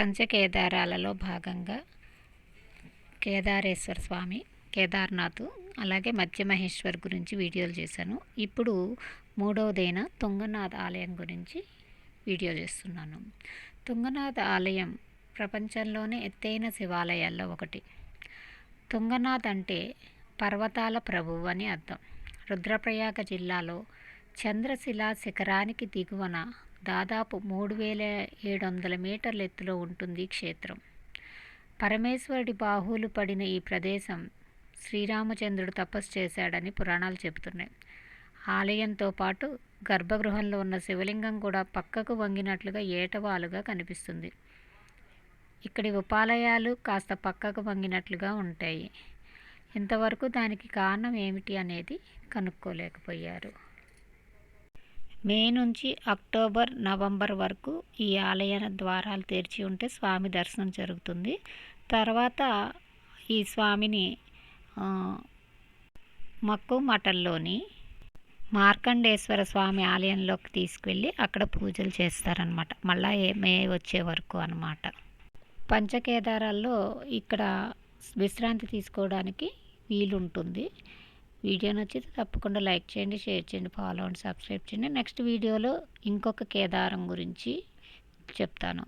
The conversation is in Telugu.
పంచకేదారాలలో భాగంగా కేదారేశ్వర స్వామి కేదార్నాథ్ అలాగే మధ్యమహేశ్వర్ గురించి వీడియోలు చేశాను. ఇప్పుడు మూడవదైన తుంగనాథ్ ఆలయం గురించి వీడియో చేస్తున్నాను. తుంగనాథ్ ఆలయం ప్రపంచంలోనే ఎత్తైన శివాలయాల్లో ఒకటి. తుంగనాథ్ అంటే పర్వతాల ప్రభువు అని అర్థం. రుద్రప్రయాగ జిల్లాలో చంద్రశిలా శిఖరానికి దిగువన దాదాపు మూడు వేల ఏడు వందల మీటర్ల ఎత్తులో ఉంటుంది ఈ క్షేత్రం. పరమేశ్వరుడి బాహువులు పడిన ఈ ప్రదేశం శ్రీరామచంద్రుడు తపస్సు చేశాడని పురాణాలు చెబుతున్నాయి. ఆలయంతో పాటు గర్భగృహంలో ఉన్న శివలింగం కూడా పక్కకు వంగినట్లుగా ఏటవాలుగా కనిపిస్తుంది. ఇక్కడి ఉపాలయాలు కాస్త పక్కకు వంగినట్లుగా ఉంటాయి. ఇంతవరకు దానికి కారణం ఏమిటి అనేది కనుక్కోలేకపోయారు. మే నుంచి అక్టోబర్ నవంబర్ వరకు ఈ ఆలయ ద్వారాలు తెరిచి ఉంటే స్వామి దర్శనం జరుగుతుంది. తర్వాత ఈ స్వామిని మక్కు మఠంలోని మార్కండేశ్వర స్వామి ఆలయంలోకి తీసుకువెళ్ళి అక్కడ పూజలు చేస్తారనమాట మళ్ళీ మే వచ్చే వరకు అనమాట పంచకేదారాల్లో ఇక్కడ విశ్రాంతి తీసుకోవడానికి వీలుంటుంది. వీడియో నచ్చితే తప్పకుండా లైక్ చేయండి షేర్ చేయండి ఫాలో అండ్ సబ్స్క్రైబ్ చేయండి. నెక్స్ట్ వీడియోలో ఇంకొక కేదారం గురించి చెప్తాను.